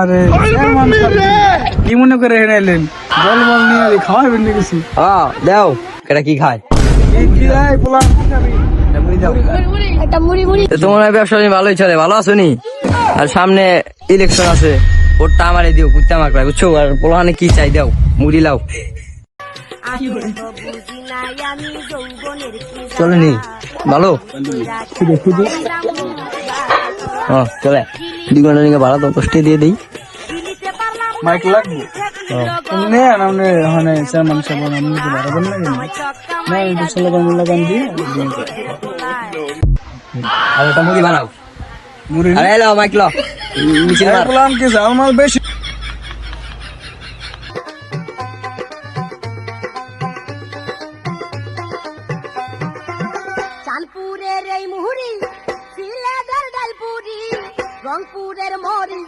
আরে কি মনে করে এলেন? বল নিয়ে আলি, খাওয়াবেন না কিছু। হ্যাঁ দাও এটা কি খায়? এই কি রে, পোলা কি খাবি? এটা মুড়ি দাও একটা মুড়ি মুড়ি। তো তোমার ব্যবসা নিয়ে ভালোই চলে ভালো আছো নি? আর সামনে ইলেকশন আছে ভোটটা আমারে দিও কুত্তা মাকড়া বুঝছ? আর পোলাহানে কি চাই দাও মুড়ি লাও। চলে নি। ভালো? চলে। দুই ঘণ্টা নিয়ে ভাড়া তো কষ্টে দিয়ে দিই। মাইক লাগবে? নে না ওখানে চেয়ারম্যান সাহেব আপনি কি বাড়াবেন না কেন? না একটু স্লোগান মোলাগান দিয়ে আর একটা মুড়ি বানাও। মুড়ি আরে এলো মাইক লো। মিছিল মার কি জাল মাল বেশি। চাঁদপুরের এই মুহুরি সিলেটের ডালপুরি রংপুরের মরি